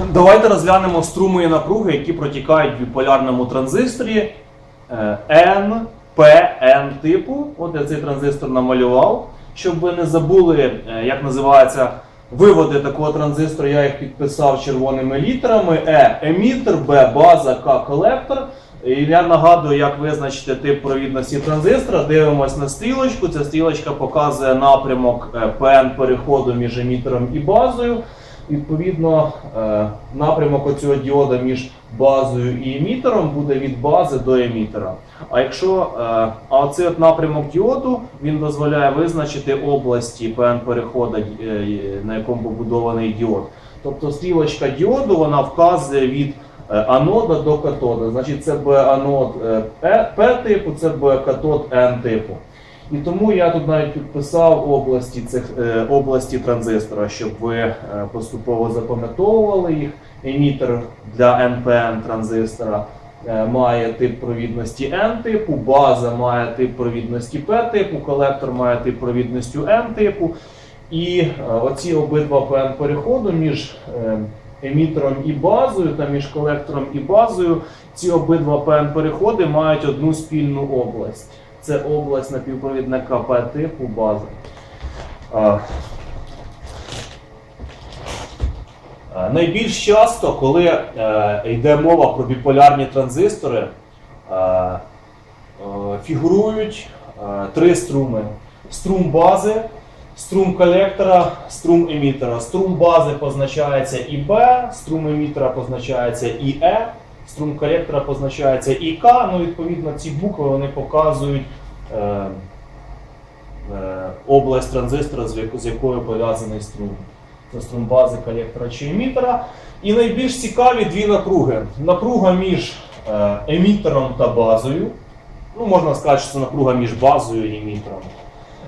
Давайте розглянемо струми і напруги, які протікають в біполярному транзисторі е, N, P, N типу. От я цей транзистор намалював. Щоб ви не забули, е, як називаються виводи такого транзистора, я їх підписав червоними літерами: E емітер, B база, К колектор. І я нагадую, як визначити тип провідності транзистора. Дивимось на стрілочку. Ця стрілочка показує напрямок е, PN переходу між емітером і базою. Відповідно, е, напрямок оцього діода між базою і емітером буде від бази до емітера. А якщо е, а оцей от напрямок діоду він дозволяє визначити області PN переходу, е, на якому побудований діод. Тобто стрілочка діоду вона вказує від анода до катода. Значить, це буде анод е, П типу, це буде катод Н типу. І тому я тут навіть підписав області цих е, області транзистора, щоб ви е, поступово запам'ятовували їх. Емітер для NPN транзистора е, має тип провідності N типу, база має тип провідності P типу, колектор має тип провідності N типу. І оці обидва PN переходу між емітером і базою та між колектором і базою, ці обидва PN переходи мають одну спільну область. Це область напівпровідника П типу бази. А, а, Найбільш часто, коли е, йде мова про біполярні транзистори, е, е, фігурують е, три струми: струм бази, струм колектора, струм емітера. Струм бази позначається ІБ, струм емітера позначається ІЕ. Струм колектора позначається ІК, ну відповідно ці букви вони показують е, е, область транзистора, з яко- з якою пов'язаний струм. Це струм бази колектора чи емітера. І найбільш цікаві дві напруги. Напруга між е, емітером та базою. Ну, можна сказати, що це напруга між базою і емітером.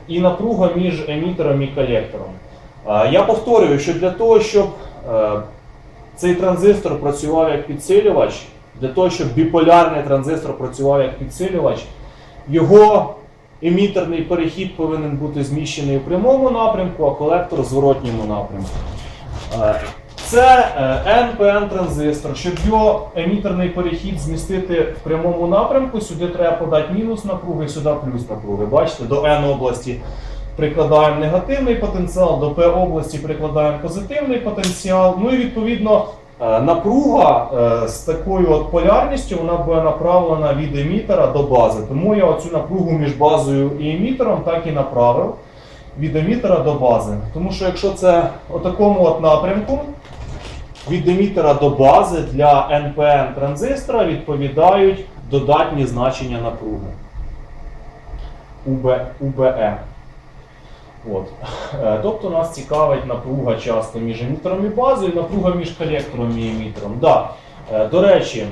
І напруга між емітером і колектором. Е, я повторюю, що для того, щоб е, цей транзистор працював як підсилювач, для того, щоб біполярний транзистор працював як підсилювач, його емітерний перехід повинен бути зміщений у прямому напрямку, а колектор у зворотньому напрямку. Е, Це е, NPN транзистор. Щоб його емітерний перехід змістити в прямому напрямку, сюди треба подати мінус напруги, сюди плюс напруги. Бачите, до N області прикладаємо негативний потенціал, до P області прикладаємо позитивний потенціал. Ну і відповідно е, напруга е, з такою от полярністю вона буде направлена від емітера до бази. Тому я оцю напругу між базою і емітером так і направив від емітера до бази. Тому що якщо це у от напрямку, від емітера до бази для NPN транзистора відповідають додатні значення напруги. UBE. От. Е, Тобто нас цікавить напруга часто між емітером і базою, напруга між колектором і емітером. Да. Е, До речі,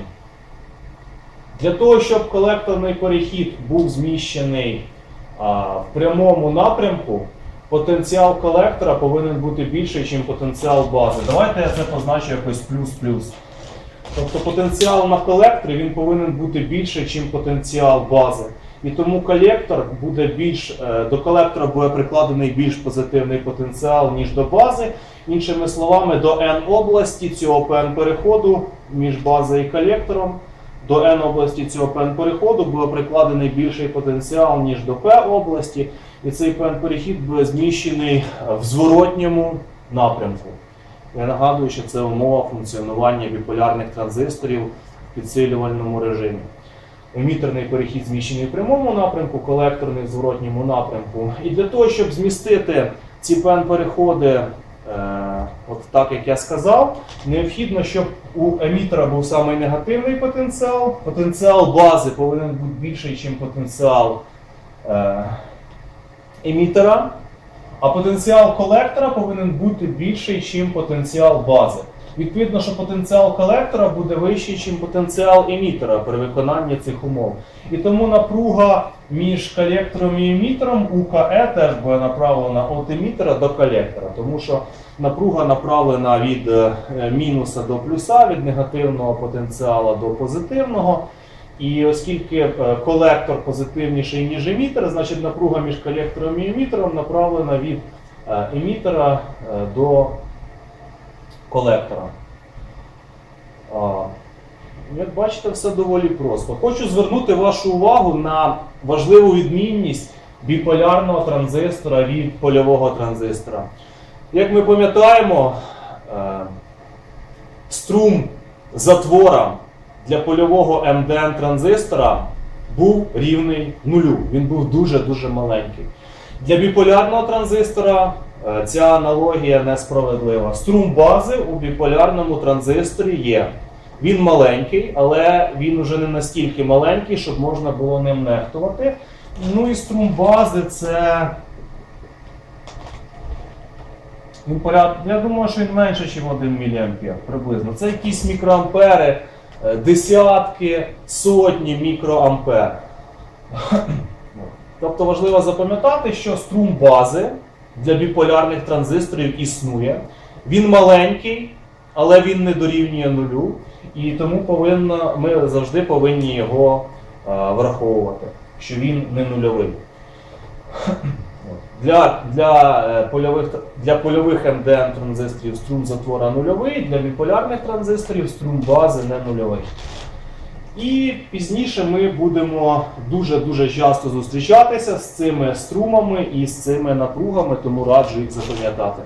для того, щоб колекторний перехід був зміщений а, в прямому напрямку, потенціал колектора повинен бути більший, ніж потенціал бази. Давайте я це позначу якось плюс-плюс. Тобто потенціал на колекторі він повинен бути більший, ніж потенціал бази. І тому колектор буде більш е, до колектора буде прикладений більш позитивний потенціал, ніж до бази. Іншими словами, до N області цього PN переходу між базою і колектором. До N області цього PN переходу буде прикладений більший потенціал, ніж до P області. І цей PN перехід буде зміщений е, в зворотньому напрямку. Я нагадую, що це умова функціонування біполярних транзисторів в підсилювальному режимі. Емітерний перехід зміщений в прямому напрямку, колекторний в зворотньому напрямку. І для того, щоб змістити ці PN-переходи, е, от так як я сказав, необхідно, щоб у емітера був самий негативний потенціал. Потенціал бази повинен бути більший, ніж потенціал е, емітера. А потенціал колектора повинен бути більший, ніж потенціал бази. Відповідно, що потенціал колектора буде вищий, ніж потенціал емітера при виконанні цих умов. І тому напруга між колектором і емітером УКЕ теж буде направлена від емітера до колектора, тому що напруга направлена від е, мінуса до плюса, від негативного потенціалу до позитивного. І оскільки е, колектор позитивніший, ніж емітер, значить напруга між колектором і емітером направлена від е, емітера до колектора. Як бачите, все доволі просто. Хочу звернути вашу увагу на важливу відмінність біполярного транзистора від польового транзистора. Як ми пам'ятаємо, е, струм затвора для польового МДН транзистора був рівний нулю. Він був дуже-дуже маленький. Для біполярного транзистора ця аналогія несправедлива. Струм бази у біполярному транзисторі є. Він маленький, але він уже не настільки маленький, щоб можна було ним нехтувати. Ну і струм бази це. Він поряд... Я думаю, що він менше, ніж 1 мА приблизно. Це якісь мікроампери, е, десятки, сотні мікроампер. Тобто важливо запам'ятати, що струм бази для біполярних транзисторів існує. Він маленький, але він не дорівнює нулю. І тому повинно, ми завжди повинні його е, враховувати, що він не нульовий. Для, для, е, польових, для польових МДН транзисторів струм затвора нульовий, для біполярних транзисторів струм бази не нульовий. І пізніше ми будемо дуже-дуже часто зустрічатися з цими струмами і з цими напругами, тому раджу їх запам'ятати.